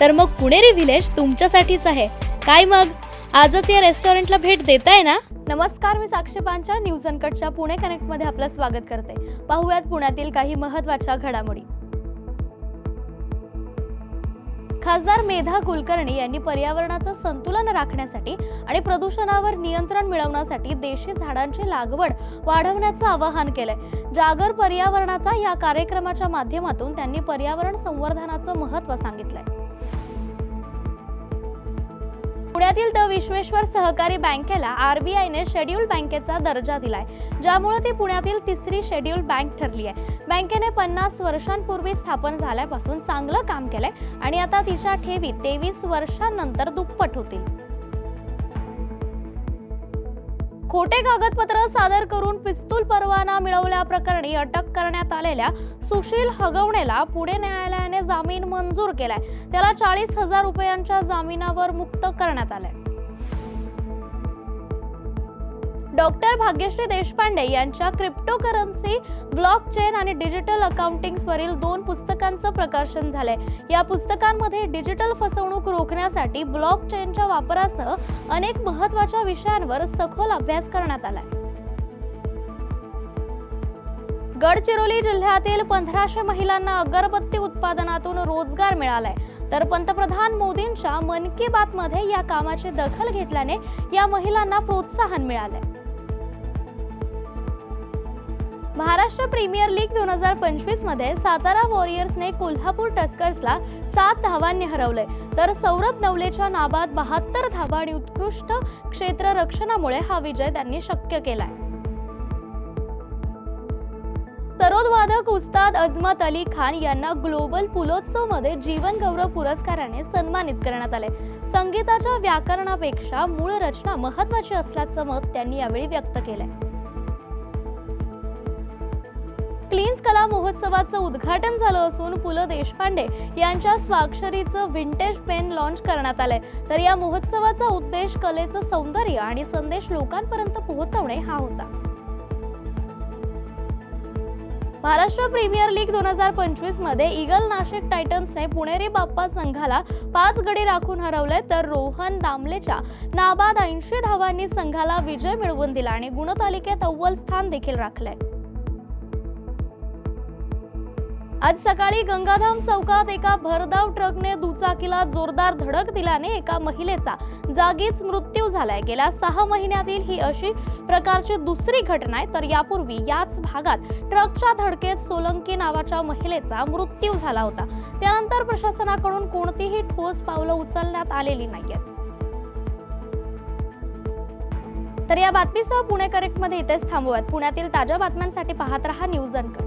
तर मग पुणेरी व्हिलेज तुमच्यासाठीच आहे. काय मग? आजच या रेस्टॉरंटला भेट देताय ना? नमस्कार मी साक्षी पांचाळ न्यूज अनकटच्या पुणे कनेक्टमध्ये आपलं स्वागत करते. पाहूयात पुण्यातील काही महत्त्वाच्या घडामोडी. खासदार मेधा कुलकर्णी यांनी पर्यावरणाचं संतुलन राखण्यासाठी आणि प्रदूषणावर नियंत्रण मिळवण्यासाठी देशी झाडांची लागवड वाढवण्याचं आवाहन केलंय. जागर पर्यावरणाचा या कार्यक्रमाच्या माध्यमातून त्यांनी पर्यावरण संवर्धनाचं महत्त्व सांगितलंय. पुण्यातील द विश्वेश्वर सहकारी बँकेला आरबीआयने शेड्यूल बँकेचा दर्जा दिलाय ज्यामुळे ती पुण्यातील तिसरी शेड्यूल बँक ठरली आहे. बँकेने पन्नास वर्षांपूर्वी स्थापन झाल्यापासून चांगलं काम केलंय आणि आता तिच्या ठेवी तेवीस वर्षांनंतर दुप्पट होतील. खोटे कागदपत्र सादर करून पिस्तूल परवाना मिळवल्याप्रकरणी अटक करण्यात आलेल्या सुशील हगवणेला पुणे न्यायालयाने जामीन मंजूर केलाय. त्याला चाळीस हजार रुपयांच्या जामिनावर मुक्त करण्यात आलंय. डॉक्टर भाग्यश्री देशपांडे यांच्या क्रिप्टोकरन्सी ब्लॉकचेन आणि डिजिटल अकाउंटिंगवरील दोन पुस्तकांचं प्रकाशन झालंय. या पुस्तकांमध्ये डिजिटल फसवणूक रोखण्यासाठी ब्लॉकचेनच्या वापरासह अनेक महत्त्वाच्या विषयांवर सखोल अभ्यास करण्यात आलाय. गडचिरोली जिल्ह्यातील पंधराशे महिलांना अगरबत्ती उत्पादनातून रोजगार मिळालाय. तर पंतप्रधान मोदींच्या मन की बात मध्ये या कामाची दखल घेतल्याने या महिलांना प्रोत्साहन मिळालंय. महाराष्ट्र प्रीमियर लीग दोन हजार पंचवीसमध्ये सातारा वॉरियर्सने कोल्हापूर टस्कर्सला सात धावांनी हरवले तर सौरभ नवलेच्या नाबाद बहात्तर धावा आणि उत्कृष्ट क्षेत्ररक्षणामुळे हा विजय त्यांनी शक्य केलाय. सरोदवादक उस्ताद अजमत अली खान यांना ग्लोबल पुलोत्सवमध्ये जीवन गौरव पुरस्काराने सन्मानित करण्यात आले संगीताच्या व्याकरणापेक्षा मूळ रचना महत्वाची असल्याचं मत त्यांनी यावेळी व्यक्त केलंय. क्लीन्स कला महोत्सवाचं उद्घाटन झालं असून पु ल देशपांडे यांच्या स्वाक्षरीचं विंटेज पेन लॉन्च करण्यात आलंय. तर या महोत्सवाचा उद्देश कलेचं सौंदर्य आणि संदेश लोकांपर्यंत पोहोचवणे हा होता. महाराष्ट्र प्रीमियर लीग दोन हजार पंचवीसमध्ये इगल नाशिक टायटन्सने पुणेरी बाप्पा संघाला पाच गडी राखून हरवले तर रोहन दामलेच्या नाबाद ऐंशी धावांनी संघाला विजय मिळवून दिला आणि गुणतालिकेत अव्वल स्थान देखील राखलंय. आज सकाळी गंगाधाम चौकात एका भरधाव ट्रकने दुचाकीला जोरदार धडक दिल्याने एका महिलेचा जागीच मृत्यू झालाय. गेल्या सहा महिन्यातील ही अशी प्रकारची दुसरी घटना आहे तर यापूर्वी याच भागात ट्रकच्या धडकेत सोलंकी नावाच्या महिलेचा मृत्यू झाला होता. त्यानंतर प्रशासनाकडून कोणतीही ठोस पावलं उचलण्यात आलेली नाहीयेत. तर या बातमीसह पुणे करेक्टमध्ये इथेच थांबूयात. पुण्यातील ताज्या बातम्यांसाठी पाहत रहा न्यूज अनकट.